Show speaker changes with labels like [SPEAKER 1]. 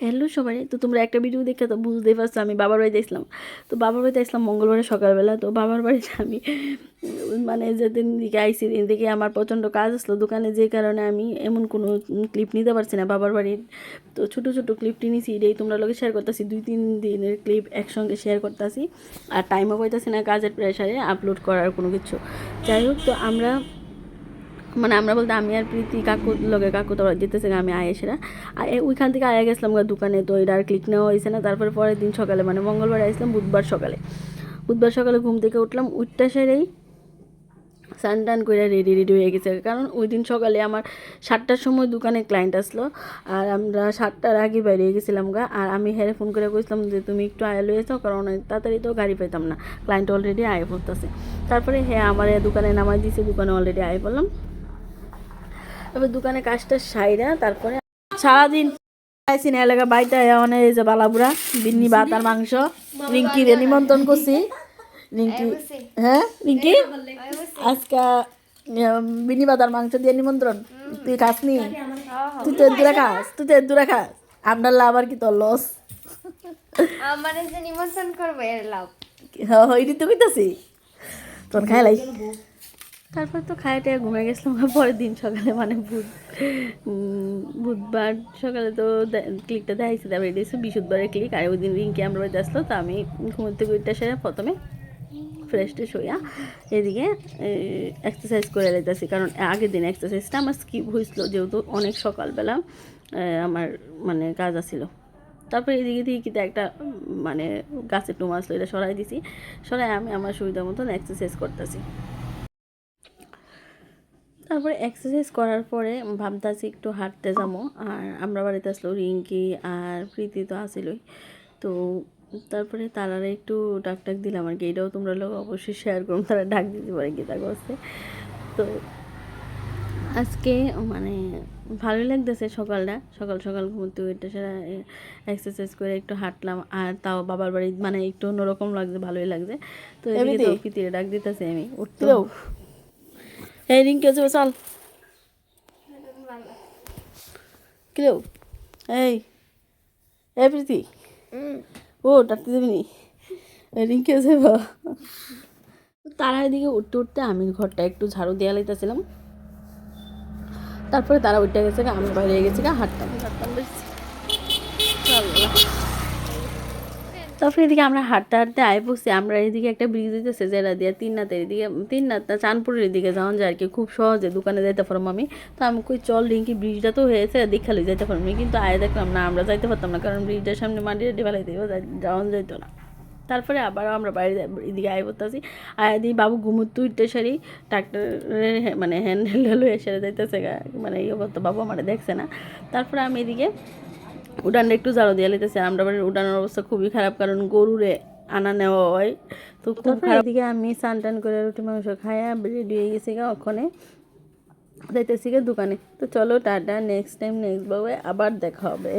[SPEAKER 1] Hello সবাই, তো তোমরা একটা ভিডিও দেখে তো বুঝতেই পারছ, আমি বাবার বাড়িতে আসলাম তো বাবার বাড়িতে আসলাম মঙ্গলবারে সকালবেলা, তো বাবার বাড়িতে আমি মানে যেদিন দিকে আইসি, দিন থেকে আমার প্রচণ্ড কাজ আসলো, দোকানে যে কারণে আমি এমন কোনো ক্লিপ নিতে পারছি না বাবার বাড়ির। তো ছোটো ছোটো ক্লিপটি নিছি, এটাই তোমরা লোকে শেয়ার করতেছি, দুই তিন দিনের ক্লিপ একসঙ্গে শেয়ার করতেছি। আর টাইমও পাইতেছি না কাজের প্রেশারে আপলোড করার কোনো কিছু। যাই হোক, তো আমরা মানে আমরা বলতে আমি আর প্রীতি, কাকু লগে কাকু তো যেতেছে আমি আয়েসেরা আর ওইখান থেকে আয়া গেছিলাম দোকানে তো এটা আর ক্লিক নেওয়া হয়েছে না। তারপরে পরের দিন সকালে মানে মঙ্গলবার আসলাম বুধবার সকালে। বুধবার সকালে ঘুম থেকে উঠলাম, উঠটা সেরেই স্নান টান করে রেডি রেডি হয়ে গেছে কারণ ওই দিন সকালে আমার সাতটার সময় দোকানে ক্লায়েন্ট আসলো। আর আমরা সাতটার আগে বেরিয়ে গেছিলাম গা। আর আমি হেরে ফোন করে কইছিলাম যে, তুমি একটু আয়া লয়ে যাও, কারণ তাড়াতাড়ি তো গাড়ি পেতাম না। ক্লায়েন্ট অলরেডি আয়ে পড়তেছে। তারপরে হ্যাঁ আমার দোকানে নামাই দিয়েছে দোকানে অলরেডি আয়ে পড়লাম। এবার দোকানে কাজটা সাইরা তারপরে সারাদিন খাইছি না এলাকা বাড়িতে অনেক এই যে বালাবুড়া বিন্নি ভাত আর মাংস। রিঙ্কি নিমন্ত্রণ করছি। রিঙ্কি হ্যাঁ রিঙ্কি? আজকে বিন্নি ভাত মাংস দিয়ে নিমন্ত্রণ। তুই খাস নি? তুই তো দূরে খাস তুই তো দূরে খাস। আপনার লাভ আর কি তোর লস
[SPEAKER 2] আমার যে নিমন্ত্রণ করবে এর লাভ।
[SPEAKER 1] হইনি তো কইতাছি। তোর খাই লাই। তারপর তো খাইতে ঘুমে গেছিলাম পরের দিন সকালে মানে বুধ বুধবার সকালে তো ক্লিকটা দেখাইছি তারপরে এটা হচ্ছে ক্লিক আর ওই দিন রিঙ্কি আমরা আসলো, তো আমি ঘুম থেকে উঠতে সেরে প্রথমে ফ্রেশ ট্রেশ হইয়া এদিকে এক্সারসাইজ করে লাইতেছি, কারণ আগের দিন এক্সারসাইজটা আমার স্কিপ হয়েছিল যেহেতু অনেক সকালবেলা আমার মানে কাজ আছিল। তারপরে এদিকে কিন্তু একটা মানে গাছের টুম আসলো এটা সরাই দিছি সরাই আমি আমার সুবিধা মতন এক্সারসাইজ করতেছি। তারপরে এক্সারসাইজ করার পরে ভাবতেছি একটু হাঁটতে যাব। আর আমরা বাড়িতে আসলো রিঙ্কি আর প্রীতি তো আসিলই তো তারপরে তারারে একটু ডাক টাক দিলাম আর কি। এটাও তোমরা লোক অবশ্যই শেয়ার করুন তারা ডাক দিতে পারে গীতা করছে তো আজকে মানে ভালোই লাগতেছে সকালটা। সকাল সকাল ঘুমতে উঠে সেরা এক্সারসাইজ করে একটু হাঁটলাম। আর তাও বাবার বাড়ি মানে একটু অন্যরকম লাগছে ভালোই লাগছে। তো এদিকে তো প্রীতিরে ডাক দিতেছে আমি উঠতে এই রিঙ্কি আছে চল কিলো এই এই প্রীতি ও ডাকতে দেবি নি রিঙ্কি আছে তারা এদিকে উঠতে উঠতে আমি ঘরটা একটু ঝাড়ু দেওয়া লাইতেছিলাম তারপরে তারা উঠে গেছে আমি বাইরে গেছি গা হাঁটতাম। হাঁটতাম তারপরে এদিকে আমরা হাঁটতে হাঁটতে আয় পড়ছি। আমরা এদিকে একটা ব্রিজ দিতেছে যেটা দিয়ে তিন নাতের এদিকে, তিন নাত না, চাঁদপুরের এদিকে যাওয়ান যায় আর কি। খুব সহজে দোকানে যাইতে পারলাম আমি। তো আমি কই, চল রিঙ্কি ব্রিজটা তো হয়েছে দেখালে যাইতে পারলাম কিন্তু আয় দেখলাম না, আমরা যাইতে পারতাম না, কারণ ব্রিজটার সামনে মাটি রেডি ফেলাইতে যাওয়ান যাইতো না। তারপরে আবার আমরা বাইরে এদিকে আয় পড়তেছি। আর এদিকে বাবু ঘুমুর উঠতে সারি ট্রাক্টরের মানে হ্যান্ডেল হয়ে সেরে যাইতেছে মানে ইয়ে করতো, বাবু আমার দেখছে না। তারপরে আমি এদিকে উডানটা একটু জারো দিয়ে লিতেছে আমরা বাড়ির উডানের অবস্থা খুবই খারাপ কারণ গরুরে আনা নেওয়া হয়। তো খুব খারাপ দিকে আমি স্নান টান করে রুটি মাংস খাইয়া রেডি হয়ে গেছি গা ওখানে। যাইতেছি গা দোকানে। তো চলো টাটা নেক্সট টাইম নেক্সট বাবু আবার দেখা হবে।